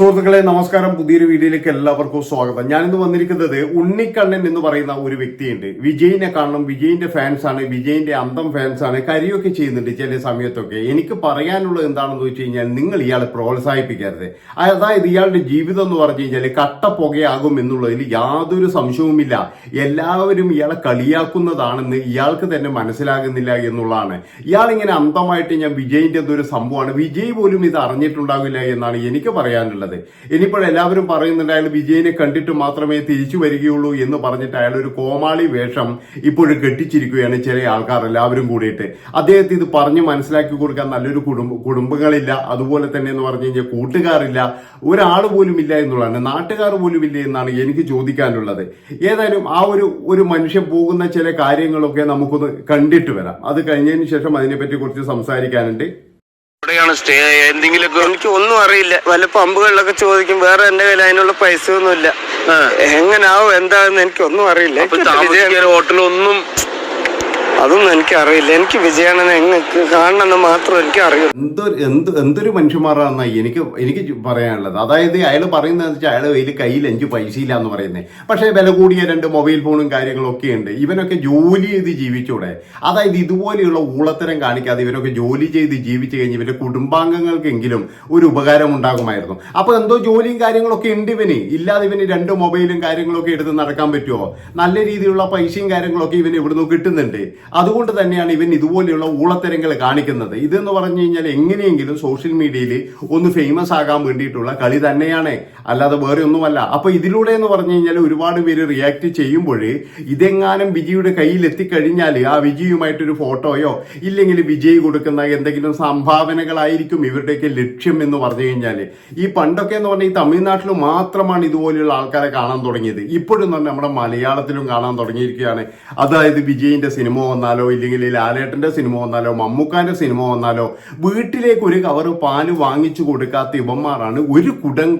സുഹൃത്തുക്കളെ നമസ്കാരം. പുതിയൊരു വീഡിയോയിലേക്ക് എല്ലാവർക്കും സ്വാഗതം. ഞാനിന്ന് വന്നിരിക്കുന്നത് ഉണ്ണിക്കണ്ണൻ എന്ന് പറയുന്ന ഒരു വ്യക്തിയുണ്ട്. വിജയിനെ കാണണം. വിജയിന്റെ ഫാൻസ് ആണ്. വിജയിന്റെ അന്തം ഫാൻസ് ആണ്. കരിയൊക്കെ ചെയ്യുന്നുണ്ട് ചില സമയത്തൊക്കെ. എനിക്ക് പറയാനുള്ളത് എന്താണെന്ന് വെച്ച് കഴിഞ്ഞാൽ നിങ്ങൾ ഇയാളെ പ്രോത്സാഹിപ്പിക്കരുത്. അതായത് ഇയാളുടെ ജീവിതം എന്ന് പറഞ്ഞു കഴിഞ്ഞാൽ കട്ട പുകയാകും എന്നുള്ളതിൽ യാതൊരു സംശയവുമില്ല. എല്ലാവരും ഇയാളെ കളിയാക്കുന്നതാണെന്ന് ഇയാൾക്ക് തന്നെ മനസ്സിലാകുന്നില്ല എന്നുള്ളതാണ്. ഇയാളിങ്ങനെ അന്തമായിട്ട് ഞാൻ വിജയിന്റെ ഒരു സംഭവമാണ്. വിജയ് പോലും ഇത് അറിഞ്ഞിട്ടുണ്ടാവില്ല എന്നാണ് എനിക്ക് പറയാനുള്ളത്. ഇനിയിപ്പോൾ എല്ലാവരും പറയുന്നുണ്ട് അയാൾ വിജയിനെ കണ്ടിട്ട് മാത്രമേ തിരിച്ചു വരികയുള്ളൂ എന്ന് പറഞ്ഞിട്ട് അയാൾ ഒരു കോമാളി വേഷം ഇപ്പോഴും കെട്ടിച്ചിരിക്കുകയാണ് ചില ആൾക്കാർ എല്ലാവരും കൂടിയിട്ട്. അദ്ദേഹത്തെ ഇത് പറഞ്ഞ് മനസ്സിലാക്കി കൊടുക്കാൻ നല്ലൊരു കുടുംബ കുടുംബങ്ങളില്ല. അതുപോലെ തന്നെ എന്ന് പറഞ്ഞു കഴിഞ്ഞാൽ കൂട്ടുകാരില്ല. ഒരാൾ പോലും ഇല്ല എന്നുള്ളതാണ്. നാട്ടുകാർ പോലും ഇല്ല എന്നാണ് എനിക്ക് ചോദിക്കാനുള്ളത്. ഏതായാലും ആ ഒരു ഒരു മനുഷ്യൻ പോകുന്ന ചില കാര്യങ്ങളൊക്കെ നമുക്കൊന്ന് കണ്ടിട്ട് വരാം. അത് കഴിഞ്ഞതിന് ശേഷം അതിനെപ്പറ്റി കുറച്ച് സംസാരിക്കാനുണ്ട്. എവിടെയാണ് സ്റ്റേ എന്തെങ്കിലുമൊക്കെ എനിക്ക് ഒന്നും അറിയില്ല. വല്ല പമ്പുകളിലൊക്കെ ചോദിക്കും വേറെ എന്റെ കയ്യിൽ അതിനുള്ള പൈസ ഒന്നുമില്ല എങ്ങനാവും? എന്താണെന്ന് എനിക്ക് ഒന്നും അറിയില്ല. ഹോട്ടലൊന്നും അതൊന്നും എനിക്ക് അറിയില്ല എനിക്ക് വിജയാണെന്ന് എങ്ങനെ കാണണമെന്ന് മാത്രം എനിക്ക് അറിയൂ എന്തൊരു എന്ത് എന്തൊരു മനുഷ്യന്മാരാണെന്ന എനിക്ക് എനിക്ക് പറയാനുള്ളത്. അതായത് അയാൾ പറയുന്നത് വെച്ചാൽ അയാൾ കയ്യിൽ കയ്യിൽ അഞ്ച് പൈസ ഇല്ല എന്ന് പറയുന്നത് പക്ഷേ വില കൂടിയ രണ്ട് മൊബൈൽ ഫോണും കാര്യങ്ങളും ഒക്കെ ഉണ്ട്. ഇവനൊക്കെ ജോലി ചെയ്ത് ജീവിച്ചൂടെ. അതായത് ഇതുപോലെയുള്ള ഊളത്തരം കാണിക്കാതെ ഇവരൊക്കെ ജോലി ചെയ്ത് ജീവിച്ചു കഴിഞ്ഞ് ഇവരുടെ കുടുംബാംഗങ്ങൾക്കെങ്കിലും ഒരു ഉപകാരം ഉണ്ടാകുമായിരുന്നു. അപ്പൊ എന്തോ ജോലിയും കാര്യങ്ങളൊക്കെ ഉണ്ട് ഇവന്. ഇല്ലാതെ ഇവന് രണ്ട് മൊബൈലും കാര്യങ്ങളൊക്കെ എടുത്ത് നടക്കാൻ പറ്റുമോ നല്ല രീതിയിലുള്ള പൈസയും കാര്യങ്ങളൊക്കെ ഇവന് ഇവിടുന്ന് കിട്ടുന്നുണ്ട്. അതുകൊണ്ട് തന്നെയാണ് ഇവൻ ഇതുപോലെയുള്ള ഊളത്തരങ്ങൾ കാണിക്കുന്നത്. ഇതെന്ന് പറഞ്ഞു കഴിഞ്ഞാൽ എങ്ങനെയെങ്കിലും സോഷ്യൽ മീഡിയയിൽ ഒന്ന് ഫേമസ് ആകാൻ വേണ്ടിയിട്ടുള്ള കളി തന്നെയാണ്. അല്ലാതെ വേറെ ഒന്നുമല്ല. അപ്പൊ ഇതിലൂടെ എന്ന് പറഞ്ഞു കഴിഞ്ഞാൽ ഒരുപാട് പേര് റിയാക്ട് ചെയ്യുമ്പോൾ ഇതെങ്ങാനും വിജയുടെ കയ്യിൽ എത്തിക്കഴിഞ്ഞാൽ ആ വിജയുമായിട്ടൊരു ഫോട്ടോയോ ഇല്ലെങ്കിൽ വിജയ് കൊടുക്കുന്ന എന്തെങ്കിലും സംഭാവനകളായിരിക്കും ഇവരുടെയൊക്കെ ലക്ഷ്യം എന്ന് പറഞ്ഞു കഴിഞ്ഞാൽ. ഈ പണ്ടൊക്കെ എന്ന് പറഞ്ഞാൽ ഈ തമിഴ്നാട്ടിൽ മാത്രമാണ് ഇതുപോലെയുള്ള ആൾക്കാരെ കാണാൻ തുടങ്ങിയത്. ഇപ്പോഴും തന്നെ നമ്മുടെ മലയാളത്തിലും കാണാൻ തുടങ്ങിയിരിക്കുകയാണ്. അതായത് വിജയിന്റെ സിനിമ വന്നാലോ ഇല്ലെങ്കിൽ ലാലേട്ടന്റെ സിനിമ വന്നാലോ മമ്മൂക്കാന്റെ സിനിമ വന്നാലോ വീട്ടിലേക്ക് ഒരു കവറ് പാൽ വാങ്ങിച്ചു കൊടുക്കാത്ത ഇവന്മാരാണ് ഒരു കുടം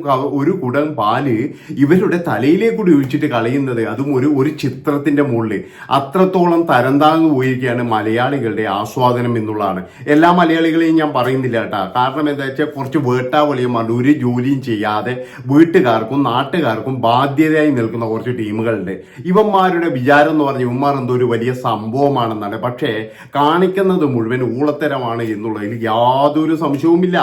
ഒരു കുടം പാൽ ഇവരുടെ തലയിലേക്ക് കൂടി ഒഴിച്ചിട്ട് കളയുന്നത്. അതും ഒരു ഒരു ചിത്രത്തിന്റെ മുകളിൽ അത്രത്തോളം തരം പോയിരിക്കുകയാണ് മലയാളികളുടെ ആസ്വാദനം എന്നുള്ളതാണ്. എല്ലാ മലയാളികളെയും ഞാൻ പറയുന്നില്ല കേട്ടാ. കാരണം എന്താ വെച്ചാൽ കുറച്ച് വേട്ടാവളിയന്മാർ ഒരു ജോലിയും ചെയ്യാതെ വീട്ടുകാർക്കും നാട്ടുകാർക്കും ബാധ്യതയായി നിൽക്കുന്ന കുറച്ച് ടീമുകളുണ്ട്. ഇവന്മാരുടെ വിചാരം എന്ന് പറഞ്ഞ ഇവന്മാർ എന്തോ ഒരു വലിയ സംഭവമാണെന്നാണ് പക്ഷേ കാണിക്കുന്നത് മുഴുവൻ ഊളത്തരമാണ് എന്നുള്ളതിൽ യാതൊരു സംശയവുമില്ല.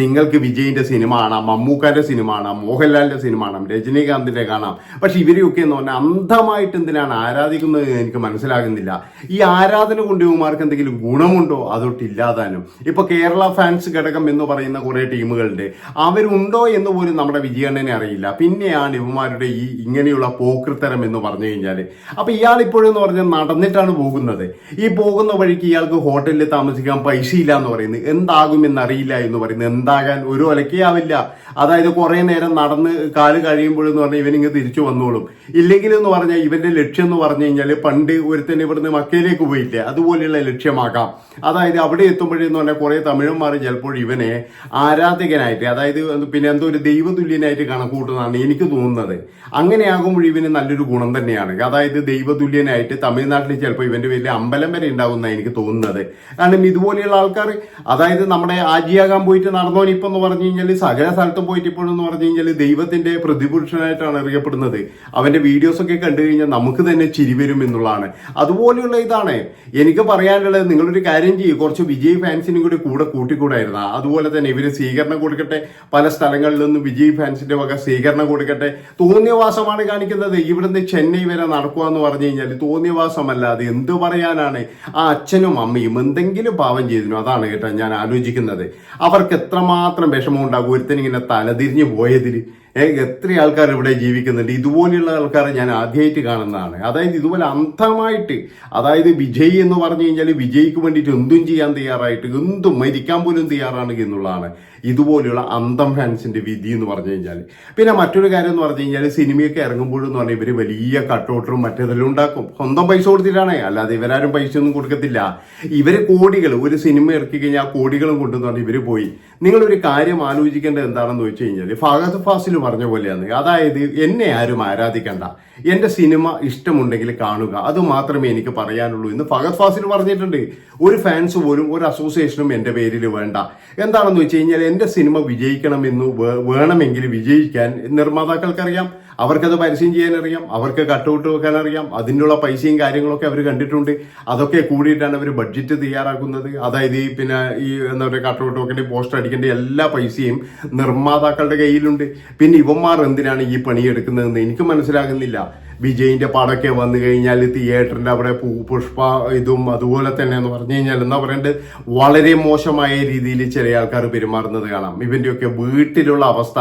നിങ്ങൾക്ക് വിജയിന്റെ സിനിമ കാണാം മമ്മൂക്കാരുടെ സിനിമ കാണാം മോഹൻലാലിന്റെ സിനിമ കാണാം രജനീകാന്തിന്റെ കാണാം. പക്ഷെ ഇവരെയൊക്കെ എന്ന് പറഞ്ഞാൽ അന്ധമായിട്ട് എന്തിനാണ് ആരാധിക്കുന്നത് എനിക്ക് മനസ്സിലാകുന്നില്ല. ഈ ആരാധന കൊണ്ട് എന്തെങ്കിലും ഗുണമുണ്ടോ? അതൊട്ട് ഇല്ലാതാനും. ഇപ്പൊ കേരള ഫാൻസ് ഘടകം എന്ന് പറയുന്ന കുറേ ടീമുകളുണ്ട്. അവരുണ്ടോ എന്ന് പോലും നമ്മുടെ വിജയണ്ണനെ അറിയില്ല. പിന്നെയാണ് ഇവന്മാരുടെ ഈ ഇങ്ങനെയുള്ള പോക്കൃത്തരം എന്ന് പറഞ്ഞു കഴിഞ്ഞാൽ അപ്പോൾ ഇയാൾ ഇപ്പോഴെന്ന് പറഞ്ഞാൽ നടന്നിട്ടാണ് പോകുന്നത്. ഈ പോകുന്ന വഴിക്ക് ഇയാൾക്ക് ഹോട്ടലിൽ താമസിക്കാൻ പൈസ ഇല്ല എന്ന് പറയുന്നത്. എന്താകും എന്നറിയില്ല എന്ന് പറയുന്നത്. എന്താകാൻ ഒരു ആവില്ല അതായത് കുറെ നേരം നടന്ന് കാൽ കഴിയുമ്പോഴെന്ന് പറഞ്ഞാൽ ഇവനിങ്ങ് തിരിച്ചു വന്നോളും. ഇല്ലെങ്കിൽ എന്ന് പറഞ്ഞാൽ ഇവന്റെ ലക്ഷ്യം എന്ന് പറഞ്ഞു കഴിഞ്ഞാൽ പണ്ട് ഒരുത്തൻ ഇവിടുന്ന് മക്കയിലേക്ക് പോയില്ലേ. അതുപോലെയുള്ള ലക്ഷ്യമാകാം. അതായത് അവിടെ എത്തുമ്പോഴെന്ന് പറഞ്ഞാൽ കുറെ തമിഴന്മാർ ചിലപ്പോൾ ഇവനെ ആരാധകനായിട്ട് അതായത് പിന്നെ എന്തോ ഒരു ദൈവതുല്യനായിട്ട് കണക്കൂട്ടുന്നതാണ് എനിക്ക് തോന്നുന്നത്. അങ്ങനെയാകുമ്പോൾ ഇവന് നല്ലൊരു ഗുണം തന്നെയാണ്. അതായത് ദൈവതുല്യനായിട്ട് തമിഴ്നാട്ടിൽ ചിലപ്പോൾ ഇവന്റെ വലിയ അമ്പലം വരെ ഉണ്ടാവുന്ന എനിക്ക് തോന്നുന്നത്. കാരണം ഇതുപോലെയുള്ള ആൾക്കാർ അതായത് നമ്മുടെ ആജിയാകാൻ പോയിട്ട് നടന്നോൻ എന്ന് പറഞ്ഞു കഴിഞ്ഞാൽ സകല സ്ഥലത്തും പോയിട്ട് ഇപ്പോഴെന്ന് പറഞ്ഞു കഴിഞ്ഞാൽ ദൈവത്തിന്റെ പ്രതിപുരുഷനായിട്ടാണ് അറിയപ്പെടുന്നത്. അവന്റെ വീഡിയോസ് ഒക്കെ കണ്ടു കഴിഞ്ഞാൽ നമുക്ക് തന്നെ ചിരി വരും എന്നുള്ളതാണ്. അതുപോലെയുള്ള ഇതാണ്. എനിക്ക് പറയാനുള്ളത് നിങ്ങളൊരു കാര്യം ചെയ്യും. കുറച്ച് വിജയ് ഫാൻസിനും കൂടി കൂടെ കൂട്ടിക്കൂടായിരുന്നു. അതുപോലെ തന്നെ ഇവർ സ്വീകരണം കൊടുക്കട്ടെ. പല സ്ഥലങ്ങളിൽ നിന്നും വിജയ് ഫാൻസിന്റെ വക സ്വീകരണം കൊടുക്കട്ടെ. തോന്നിയവാസമാണ് കാണിക്കുന്നത്. ഇവിടുന്ന് ചെന്നൈ വരെ നടക്കുക എന്ന് പറഞ്ഞു കഴിഞ്ഞാൽ തോന്നിയവാസമല്ലാതെ എന്ത് പറയാനാണ്. ആ അച്ഛനും അമ്മയും എന്തെങ്കിലും പാവം ചെയ്തിരുന്നു? അതാണ് കേട്ടോ ഞാൻ ആലോചിക്കുന്നത്. അവർക്ക് എത്രമാത്രം വിഷമം ഉണ്ടാകും ഒരുത്തനിങ്ങനെ തലതിരിഞ്ഞു പോയതിൽ എത്ര ആൾക്കാർ ഇവിടെ ജീവിക്കുന്നുണ്ട്? ഇതുപോലെയുള്ള ആൾക്കാരെ ഞാൻ ആദ്യമായിട്ട് കാണുന്നതാണ്. അതായത് ഇതുപോലെ അന്ധമായിട്ട് അതായത് വിജയ് എന്ന് പറഞ്ഞു കഴിഞ്ഞാൽ വിജയ്ക്ക് വേണ്ടിയിട്ട് എന്തും ചെയ്യാൻ തയ്യാറായിട്ട് എന്തും മരിക്കാൻ പോലും തയ്യാറാണ് എന്നുള്ളതാണ് ഇതുപോലെയുള്ള അന്തം ഫാൻസിന്റെ വിധി എന്ന് പറഞ്ഞു കഴിഞ്ഞാൽ പിന്നെ മറ്റൊരു കാര്യം എന്ന് പറഞ്ഞു കഴിഞ്ഞാൽ സിനിമയൊക്കെ ഇറങ്ങുമ്പോഴെന്ന് പറഞ്ഞാൽ ഇവർ വലിയ കട്ടൗട്ടറും മറ്റേതെല്ലാം ഉണ്ടാക്കും. സ്വന്തം പൈസ കൊടുത്തിട്ടാണ് അല്ലാതെ ഇവരാരും പൈസ ഒന്നും കൊടുക്കത്തില്ല. ഇവർ കോടികൾ ഒരു സിനിമ ഇറക്കി കഴിഞ്ഞാൽ കോടികളും കൊണ്ടെന്ന് പറഞ്ഞാൽ ഇവർ പോയി. നിങ്ങളൊരു കാര്യം ആലോചിക്കേണ്ടത് എന്താണെന്ന് വെച്ച് കഴിഞ്ഞാൽ ഫാഗത്ത് ഫാസിൽ പറഞ്ഞ പോലെയാണ്. അതായത് എന്നെ ആരും ആരാധിക്കണ്ട. എന്റെ സിനിമ ഇഷ്ടമുണ്ടെങ്കിൽ കാണുക. അത് മാത്രമേ എനിക്ക് പറയാനുള്ളൂ എന്ന് ഫഹദ് ഫാസിൽ പറഞ്ഞിട്ടുണ്ട്. ഒരു ഫാൻസ് പോലും ഒരു അസോസിയേഷനും എന്റെ പേരിൽ വേണ്ട. എന്താണെന്ന് വെച്ച് കഴിഞ്ഞാൽ എന്റെ സിനിമ വിജയിക്കണമെന്ന് വേണമെങ്കിൽ വിജയിക്കാൻ നിർമ്മാതാക്കൾക്കറിയാം. അവർക്കത് പരസ്യം ചെയ്യാൻ അറിയാം അവർക്ക് കട്ടൗട്ട് വെക്കാൻ അറിയാം അതിനുള്ള പൈസയും കാര്യങ്ങളൊക്കെ അവർ കണ്ടിട്ടുണ്ട്. അതൊക്കെ കൂടിയിട്ടാണ് അവർ ബഡ്ജറ്റ് തയ്യാറാക്കുന്നത്. അതായത് ഈ പിന്നെ ഈ എന്താ പറയുക കട്ടൗട്ട് വെക്കേണ്ട പോസ്റ്റർ അടിക്കേണ്ട എല്ലാ പൈസയും നിർമ്മാതാക്കളുടെ കയ്യിലുണ്ട്. പിന്നെ ഇവന്മാർ എന്തിനാണ് ഈ പണിയെടുക്കുന്നതെന്ന് എനിക്ക് മനസ്സിലാകുന്നില്ല. വിജയിന്റെ പടമൊക്കെ വന്നു കഴിഞ്ഞാൽ തിയേറ്ററിന്റെ അവിടെ പു- പുഷ്പ ഇതും അതുപോലെ തന്നെ എന്ന് പറഞ്ഞു കഴിഞ്ഞാൽ എന്താ പറയണ്ടത് വളരെ മോശമായ രീതിയിൽ ചില ആൾക്കാർ പെരുമാറുന്നത് കാണാം. ഇവന്റെയൊക്കെ വീട്ടിലുള്ള അവസ്ഥ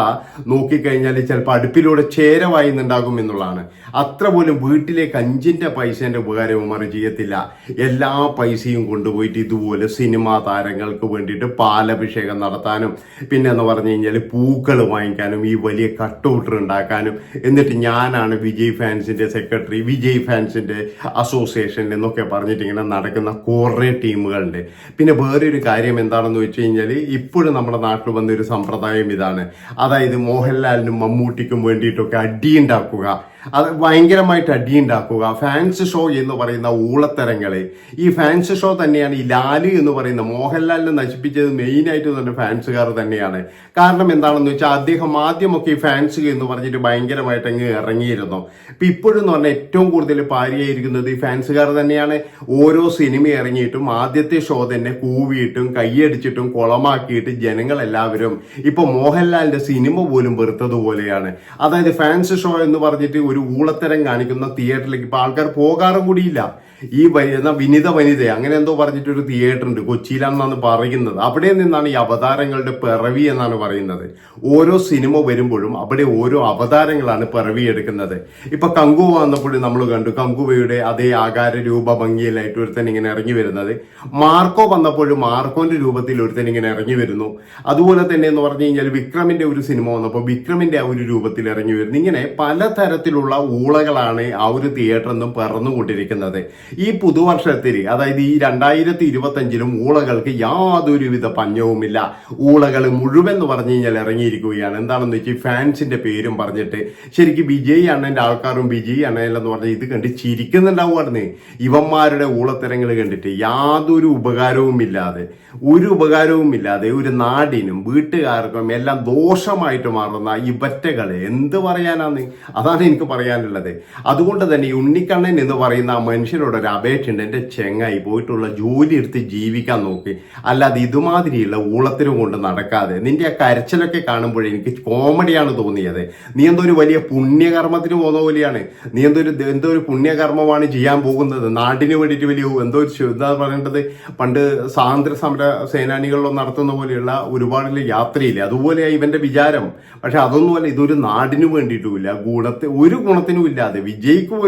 നോക്കിക്കഴിഞ്ഞാൽ ചിലപ്പോൾ അടുപ്പിലൂടെ ചേരവായി നിന്നുണ്ടാകും എന്നുള്ളതാണ്. അത്ര പോലും വീട്ടിലേക്ക് അഞ്ചിന്റെ പൈസന്റെ ഉപകാരവും മറി ചെയ്യത്തില്ല. എല്ലാ പൈസയും കൊണ്ടുപോയിട്ട് ഇതുപോലെ സിനിമാ താരങ്ങൾക്ക് വേണ്ടിയിട്ട് പാലഭിഷേകം നടത്താനും പിന്നെ എന്ന് പറഞ്ഞു കഴിഞ്ഞാൽ പൂക്കൾ വാങ്ങിക്കാനും ഈ വലിയ കട്ടൗട്ടർ ഉണ്ടാക്കാനും. എന്നിട്ട് ഞാനാണ് വിജയ് ഫാൻസിന്റെ സെക്രട്ടറി വിജയ് ഫാൻസിന്റെ അസോസിയേഷൻ എന്നൊക്കെ പറഞ്ഞിട്ട് ഇങ്ങനെ നടക്കുന്ന കുറേ ടീമുകളുണ്ട്. പിന്നെ വേറൊരു കാര്യം എന്താണെന്ന് വെച്ച് കഴിഞ്ഞാൽ ഇപ്പോഴും നമ്മുടെ നാട്ടിൽ വന്നൊരു സമ്പ്രദായം ഇതാണ്. അതായത് മോഹൻലാലിനും മമ്മൂട്ടിക്കും വേണ്ടിയിട്ടൊക്കെ അടിയുണ്ടാക്കുക. അത് ഭയങ്കരമായിട്ട് അടിയുണ്ടാക്കുക. ഫാൻസ് ഷോ എന്ന് പറയുന്ന ഊളത്തരങ്ങളെ. ഈ ഫാൻസ് ഷോ തന്നെയാണ് ഈ ലാൽ എന്ന് പറയുന്ന മോഹൻലാലിനെ നശിപ്പിച്ചത് മെയിനായിട്ട് തന്നെ ഫാൻസുകാർ തന്നെയാണ്. കാരണം എന്താണെന്ന് വെച്ചാൽ അദ്ദേഹം ആദ്യമൊക്കെ ഈ ഫാൻസ് എന്ന് പറഞ്ഞിട്ട് ഭയങ്കരമായിട്ട് അങ്ങ് ഇറങ്ങിയിരുന്നു. ഇപ്പൊ ഇപ്പോഴും എന്ന് പറഞ്ഞാൽ ഏറ്റവും കൂടുതൽ പാരിയായിരിക്കുന്നത് ഈ ഫാൻസുകാർ തന്നെയാണ്. ഓരോ സിനിമ ഇറങ്ങിയിട്ടും ആദ്യത്തെ ഷോ തന്നെ കൂവിയിട്ടും കൈയടിച്ചിട്ടും കുളമാക്കിയിട്ട് ജനങ്ങളെല്ലാവരും ഇപ്പൊ മോഹൻലാലിന്റെ സിനിമ പോലും വെറുത്തതുപോലെയാണ്. അതായത് ഫാൻസ് ഷോ എന്ന് പറഞ്ഞിട്ട് ഒരു ഊളത്തരം കാണിക്കുന്ന തിയേറ്ററിലേക്ക് ഇപ്പൊ ആൾക്കാർ പോകാറും കൂടിയില്ല. ഈ എന്നാ വിനിത വനിത അങ്ങനെ എന്തോ പറഞ്ഞിട്ടൊരു തിയേറ്റർ ഉണ്ട് കൊച്ചിയിലാണെന്നാണ് പറയുന്നത്. അവിടെ നിന്നാണ് ഈ അവതാരങ്ങളുടെ പിറവി എന്നാണ് പറയുന്നത്. ഓരോ സിനിമ വരുമ്പോഴും അവിടെ ഓരോ അവതാരങ്ങളാണ് പിറവി എടുക്കുന്നത്. ഇപ്പൊ കങ്കുവ വന്നപ്പോഴും നമ്മൾ കണ്ടു കങ്കുവയുടെ അതേ ആകാര രൂപ ഭംഗിയിലായിട്ട് ഒരുത്തൻ ഇങ്ങനെ ഇറങ്ങി വരുന്നത്. മാർക്കോ വന്നപ്പോഴും മാർക്കോന്റെ രൂപത്തിൽ ഒരുത്തൻ ഇങ്ങനെ ഇറങ്ങി വരുന്നു. അതുപോലെ തന്നെ എന്ന് പറഞ്ഞു കഴിഞ്ഞാൽ വിക്രമിന്റെ ഒരു സിനിമ വന്നപ്പോൾ വിക്രമിന്റെ ആ ഒരു രൂപത്തിൽ ഇറങ്ങി വരുന്നു. ഇങ്ങനെ പലതരത്തിലുള്ള ഊളകളാണ് ആ ഒരു തിയേറ്ററിൽ നിന്നും പിറന്നുകൊണ്ടിരിക്കുന്നത്. ഈ പുതുവർഷത്തിൽ അതായത് ഈ രണ്ടായിരത്തി ഇരുപത്തഞ്ചിലും ഊളകൾക്ക് യാതൊരുവിധ പഞ്ഞവുമില്ല. ഊളകൾ മുഴുവൻ എന്ന് പറഞ്ഞു കഴിഞ്ഞാൽ ഇറങ്ങിയിരിക്കുകയാണ്. എന്താണെന്ന് വെച്ചാൽ ഫാൻസിന്റെ പേരും പറഞ്ഞിട്ട് ശരിക്കും വിജയ് അണ്ണന്റെ ആൾക്കാരും വിജയ് അണ്ണനെന്ന് പറഞ്ഞാൽ ഇത് കണ്ട് ചിരിക്കുന്നുണ്ടാവുമായിരുന്നു ഇവന്മാരുടെ ഊളത്തരങ്ങൾ കണ്ടിട്ട് യാതൊരു ഉപകാരവും ഇല്ലാതെ ഒരു ഉപകാരവും ഇല്ലാതെ ഒരു നാടിനും വീട്ടുകാർക്കും എല്ലാം ദോഷമായിട്ട് മാറുന്ന ഇവറ്റകളെ എന്ത് പറയാനാന്ന്? അതാണ് എനിക്ക് പറയാനുള്ളത്. അതുകൊണ്ട് തന്നെ ഈ ഉണ്ണിക്കണ്ണൻ എന്ന് പറയുന്ന ആ മനുഷ്യനോട് ഒരു അപേക്ഷയുണ്ട് എന്റെ ചെങ്ങായി പോയിട്ടുള്ള ജോലി എടുത്ത് ജീവിക്കാൻ നോക്കി. അല്ലാതെ ഇതുമാതിരിയുള്ള ഊളത്തിനും കൊണ്ട് നടക്കാതെ നിന്റെ ആ കരച്ചിലൊക്കെ കാണുമ്പോൾ എനിക്ക് കോമഡിയാണ് തോന്നിയത്. നീ എന്തോ ഒരു വലിയ പുണ്യകർമ്മത്തിന് പോകുന്ന പോലെയാണ്. നീ എന്തോ ഒരു എന്തോ ഒരു പുണ്യകർമ്മമാണ് ചെയ്യാൻ പോകുന്നത്. നാടിന് വേണ്ടിയിട്ട് വലിയ എന്തോ ഒരു എന്താ പറയേണ്ടത്? പണ്ട് സ്വാതന്ത്ര്യ സമര സേനാനികളിലോ നടത്തുന്ന പോലെയുള്ള ഒരുപാട് യാത്രയില്ല? അതുപോലെയാ ഇവന്റെ വിചാരം. പക്ഷെ അതൊന്നുമല്ല ഇതൊരു നാടിനു വേണ്ടിയിട്ടുമില്ല. ഗുണത്തെ ഒരു ഗുണത്തിനും ഇല്ലാതെ വിജയിക്കും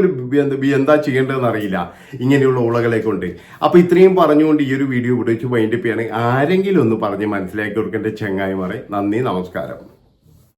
എന്ത് എന്താ ചെയ്യേണ്ടതെന്ന് അറിയില്ല ഇങ്ങനെയുള്ള ഉളകളെ കൊണ്ട്. അപ്പൊ ഇത്രയും പറഞ്ഞുകൊണ്ട് ഈ ഒരു വീഡിയോ ഇവിടെ വെച്ച് വൈൻഡപ്പ് ചെയ്യണമെങ്കിൽ ആരെങ്കിലും ഒന്ന് പറഞ്ഞ് മനസ്സിലാക്കി കൊടുക്കേണ്ട ചെങ്ങായിമാരെ നന്ദി നമസ്കാരം.